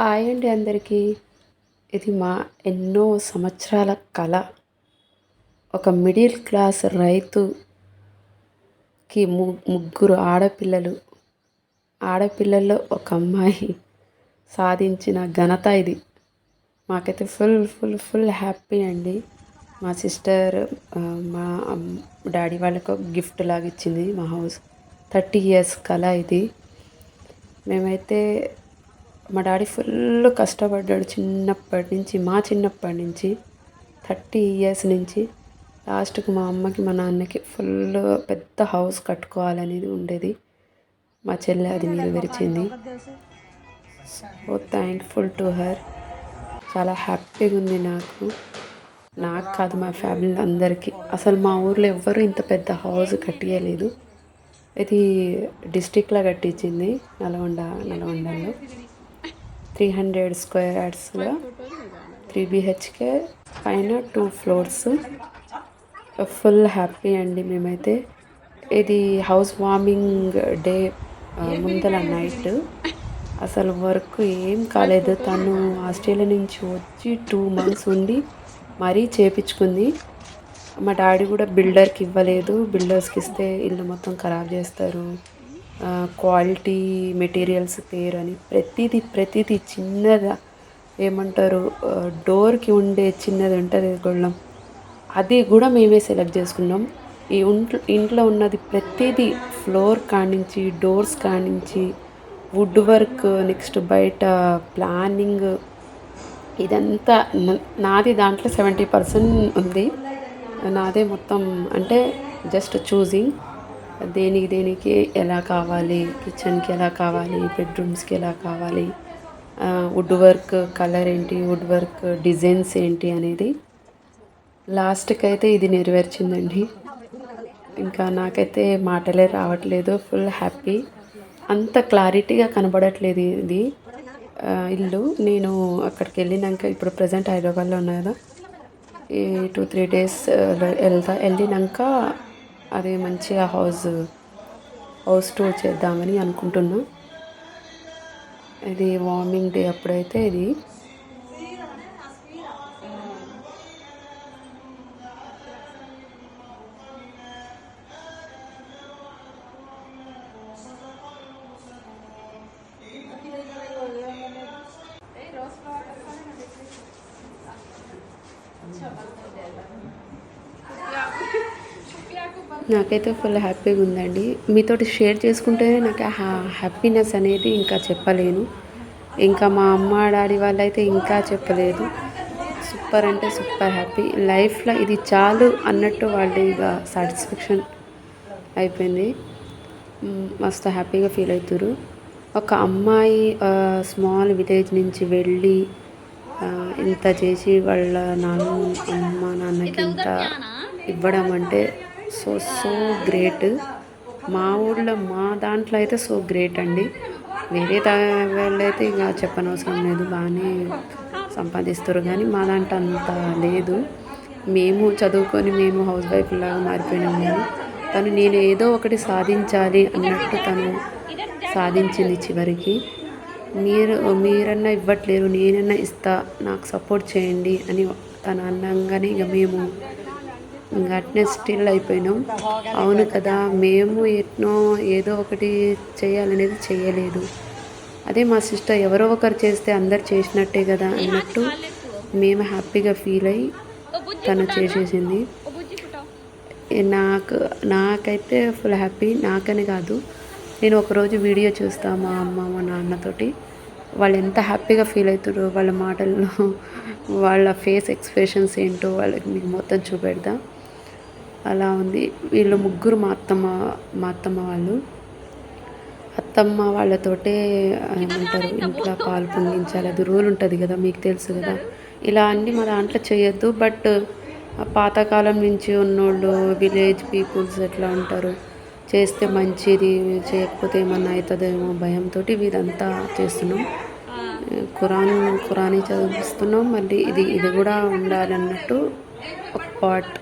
Hi అండి అందరికీ. ఇది మా ఎన్నో సంవత్సరాల కళ ఒక మిడిల్ క్లాస్ రైతుకి ము ముగ్గురు ఆడపిల్లలు. ఆడపిల్లల్లో ఒక అమ్మాయి సాధించిన ఘనత ఇది. మాకైతే ఫుల్ ఫుల్ ఫుల్ హ్యాపీ అండి. మా సిస్టర్ మా డాడీ వాళ్ళకు గిఫ్ట్ లాగా ఇచ్చింది మా హౌస్. థర్టీ ఇయర్స్ కళ ఇది. మేమైతే మా డాడీ ఫుల్ కష్టపడ్డాడు చిన్నప్పటి నుంచి మా చిన్నప్పటి నుంచి థర్టీ ఇయర్స్ నుంచి. లాస్ట్కి మా అమ్మకి మా నాన్నకి ఫుల్ పెద్ద హౌస్ కట్టుకోవాలనేది ఉండేది. మా చెల్లె అది నెరవేర్చింది సో థ్యాంక్ఫుల్ టు హర్. చాలా హ్యాపీగా ఉంది నాకు. నాకు కాదు మా ఫ్యామిలీ అందరికీ. అసలు మా ఊర్లో ఎవ్వరూ ఇంత పెద్ద హౌస్ కట్టియలేదు. ఇది డిస్టిక్లో కట్టించింది నల్గొండ నల్గొండలో. త్రీ హండ్రెడ్ స్క్వేర్ యార్డ్స్లో త్రీ బిహెచ్కే పైన టూ ఫ్లోర్స్. ఫుల్ హ్యాపీ అండి మేమైతే. ఇది హౌస్ వార్మింగ్ డే ముందల నైట్. అసలు వర్క్ ఏం కాలేదు. తను ఆస్ట్రేలియా నుంచి వచ్చి టూ మంత్స్ ఉండి మరీ చేపించుకుంది. మా డాడీ కూడా బిల్డర్కి ఇవ్వలేదు. బిల్డర్స్కి ఇస్తే ఇల్లు మొత్తం ఖరాబ్ చేస్తారు. క్వాలిటీ మెటీరియల్స్ పేరు అని ప్రతిదీ ప్రతిదీ చిన్నగా ఏమంటారు డోర్కి ఉండే చిన్నది ఉంటుంది గొళ్ళం. అది కూడా మేమే సెలెక్ట్ చేసుకున్నాం. ఈ ఇంట్లో ఇంట్లో ఉన్నది ప్రతిదీ ఫ్లోర్ కానించి డోర్స్ కానించి వుడ్ వర్క్ నెక్స్ట్ బయట ప్లానింగ్ ఇదంతా నాది దాంట్లో సెవెంటీ పర్సెంట్ ఉంది. నాదే మొత్తం అంటే జస్ట్ చూసింగ్ దేనికి దేనికి ఎలా కావాలి కిచెన్కి ఎలా కావాలి బెడ్రూమ్స్కి ఎలా కావాలి వుడ్ వర్క్ కలర్ ఏంటి వుడ్ వర్క్ డిజైన్స్ ఏంటి అనేది లాస్ట్కి అయితే ఇది నెరవేర్చిందండి. ఇంకా నాకైతే మాటలే రావట్లేదు ఫుల్ హ్యాపీ అంత క్లారిటీగా కనబడట్లేదు ఇది. ఇల్లు నేను అక్కడికి వెళ్ళినాక ఇప్పుడు ప్రజెంట్ హైదరాబాద్లో ఉన్నా కదా ఈ టూ త్రీ డేస్ వెళ్తా వెళ్ళినాక అదే మంచిగా హౌస్ హౌస్ టూర్ చేద్దామని అనుకుంటున్నా. ఇది వార్మింగ్ డే అప్పుడైతే ఇది. నాకైతే ఫుల్ హ్యాపీగా ఉందండి. మీతోటి షేర్ చేసుకుంటేనే నాకు హ్యాపీనెస్ అనేది ఇంకా చెప్పలేను. ఇంకా మా అమ్మ డాడీ వాళ్ళైతే ఇంకా చెప్పలేదు. సూపర్ అంటే సూపర్ హ్యాపీ లైఫ్లో ఇది చాలు అన్నట్టు వాళ్ళు ఇక సాటిస్ఫాక్షన్ అయిపోయింది. మస్తు హ్యాపీగా ఫీల్ అవుతారు ఒక అమ్మాయి స్మాల్ విలేజ్ నుంచి వెళ్ళి ఇంత చేసి వాళ్ళ నాన్న అమ్మ నాన్నకి ఇంత ఇవ్వడం అంటే సో సో గ్రేట్. మా ఊళ్ళో మా దాంట్లో అయితే సో గ్రేట్ అండి. వేరే దాళ్ళు అయితే ఇంకా చెప్పనవసరం లేదు బాగానే సంపాదిస్తారు. కానీ మా దాంట్లో అంత లేదు. మేము చదువుకొని మేము హౌస్ వైఫ్ లాగా మారిపోయినాము కానీ తను నేను ఏదో ఒకటి సాధించాలి అన్నట్టు తను సాధించింది చివరికి. మీరు మీరన్నా ఇవ్వట్లేరు నేనన్నా ఇస్తా నాకు సపోర్ట్ చేయండి అని తను అన్నంగానే ఇక మేము ఇంకా అట్నే స్టిల్ అయిపోయినాం. అవును కదా మేము ఎట్నో ఏదో ఒకటి చేయాలనేది చేయలేదు. అదే మా సిస్టర్ ఎవరో ఒకరు చేస్తే అందరు చేసినట్టే కదా అన్నట్టు మేము హ్యాపీగా ఫీల్ అయ్యి తను చేసేసింది. నాకు నాకైతే ఫుల్ హ్యాపీ నాకని కాదు. నేను ఒకరోజు వీడియో చూస్తా మా అమ్మ మా నాన్నతోటి వాళ్ళు ఎంత హ్యాపీగా ఫీల్ అవుతారో వాళ్ళ మాటల్లో వాళ్ళ ఫేస్ ఎక్స్ప్రెషన్స్ ఏంటో వాళ్ళకి మీకు మొత్తం చూపెడతా. అలా ఉంది. వీళ్ళు ముగ్గురు మా అత్తమ్మ మా అత్తమ్మ వాళ్ళు. అత్తమ్మ వాళ్ళతోటే ఏమంటారు ఇంట్లో పాలు పొంగించాలి. అది రూల్ ఉంటుంది కదా మీకు తెలుసు కదా. ఇలా అన్నీ మా దాంట్లో చేయొద్దు. బట్ పాతకాలం నుంచి ఉన్నోళ్ళు విలేజ్ పీపుల్స్ ఎట్లా ఉంటారు చేస్తే మంచిది చేయకపోతే ఏమన్నా అవుతుందేమో భయంతో ఇదంతా చేస్తున్నాం. ఖురాన్ ఖురానీ చదివిస్తున్నాం. మళ్ళీ ఇది ఇది కూడా ఉండాలన్నట్టు ఒక పార్ట్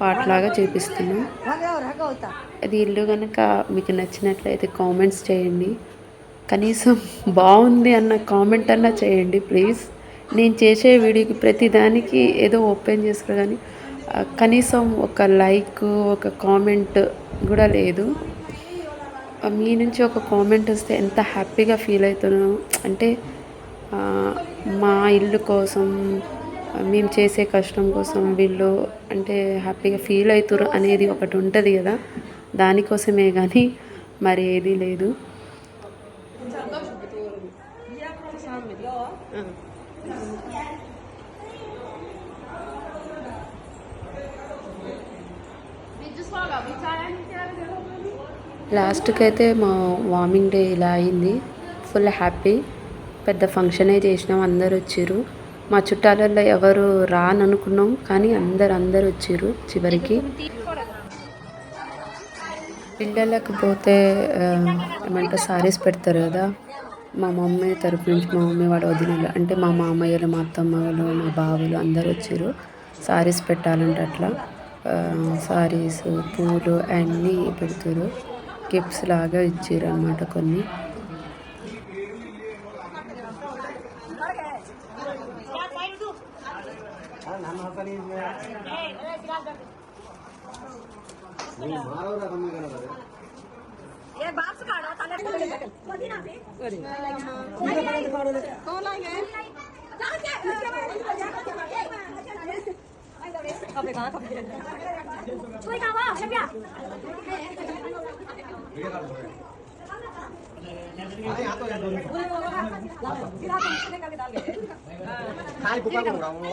పాటలాగా చూపిస్తున్నాం. అది ఇల్లు కనుక మీకు నచ్చినట్లయితే కామెంట్స్ చేయండి. కనీసం బాగుంది అన్న కామెంట్ అన్నా చేయండి ప్లీజ్. నేను చేసే వీడియోకి ప్రతిదానికి ఏదో ఓపెన్ చేస్తారు కానీ కనీసం ఒక లైక్ ఒక కామెంట్ కూడా లేదు. మీ నుంచి ఒక కామెంట్ వస్తే ఎంత హ్యాపీగా ఫీల్ అవుతున్నాను. అంటే మా ఇల్లు కోసం మేము చేసే కష్టం కోసం వీళ్ళు అంటే హ్యాపీగా ఫీల్ అవుతారు అనేది ఒకటి ఉంటుంది కదా. దానికోసమే కానీ మరి ఏదీ లేదు. లాస్ట్కి అయితే మా వార్మింగ్ డే ఇలా అయింది. Full happy. పెద్ద ఫంక్షనే చేసినాం. అందరు వచ్చారు మా చుట్టాలలో ఎవరు రాననుకున్నాం కానీ అందరు అందరు వచ్చారు చివరికి. పిల్లలకు పోతే ఆ, ఏమంటారు సారీస్ పెడతారు కదా. మా మమ్మీ తరపు నుంచి మా మమ్మీ వాడు వదినలు అంటే మా మామయ్యలు మా అత్తమ్మలు మా బావలు అందరు వచ్చారు. సారీస్ పెట్టాలంటే అట్లా. సారీస్ పూలు అన్నీ పెడతారు. గిఫ్ట్స్ లాగా ఇచ్చారు అనమాట కొన్ని. ये बाप से काढ़ा था लेकिन मदीना से अरे. कौन लाएँगे जाओ क्या इसके बारे में जाओ क्या कब कहाँ कब कोई काम आ भैया खाई पुकार होगा वो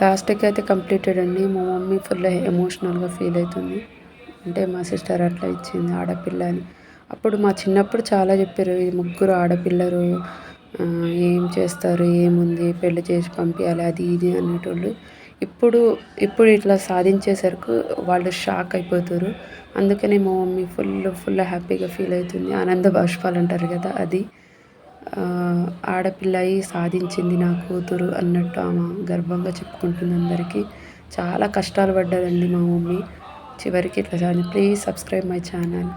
లాస్ట్కి అయితే కంప్లీటెడ్ అండి. మా మమ్మీ ఫుల్ ఎమోషనల్గా ఫీల్ అవుతుంది. అంటే మా సిస్టర్ అట్లా ఇచ్చింది ఆడపిల్ల అని అప్పుడు మా చిన్నప్పుడు చాలా చెప్పారు ఈ ముగ్గురు ఆడపిల్లలు ఏం చేస్తారు ఏముంది పెళ్ళి చేసి పంపించాలి అది ఇది అనేటోళ్ళు. ఇప్పుడు ఇప్పుడు ఇట్లా సాధించేసరికి వాళ్ళు షాక్ అయిపోతారు. అందుకనే మా మమ్మీ ఫుల్ ఫుల్ హ్యాపీగా ఫీల్ అవుతుంది. ఆనంద బాష్పాలు అంటారు కదా అది. ఆడపిల్లయి సాధించింది నా కూతురు అన్నట్టు ఆమె గర్వంగా చెప్పుకుంటుంది అందరికీ. చాలా కష్టాలు పడ్డదండి మా మమ్మీ. చివరికి ఇట్లా సాధి ప్లీజ్ సబ్స్క్రైబ్ మై ఛానల్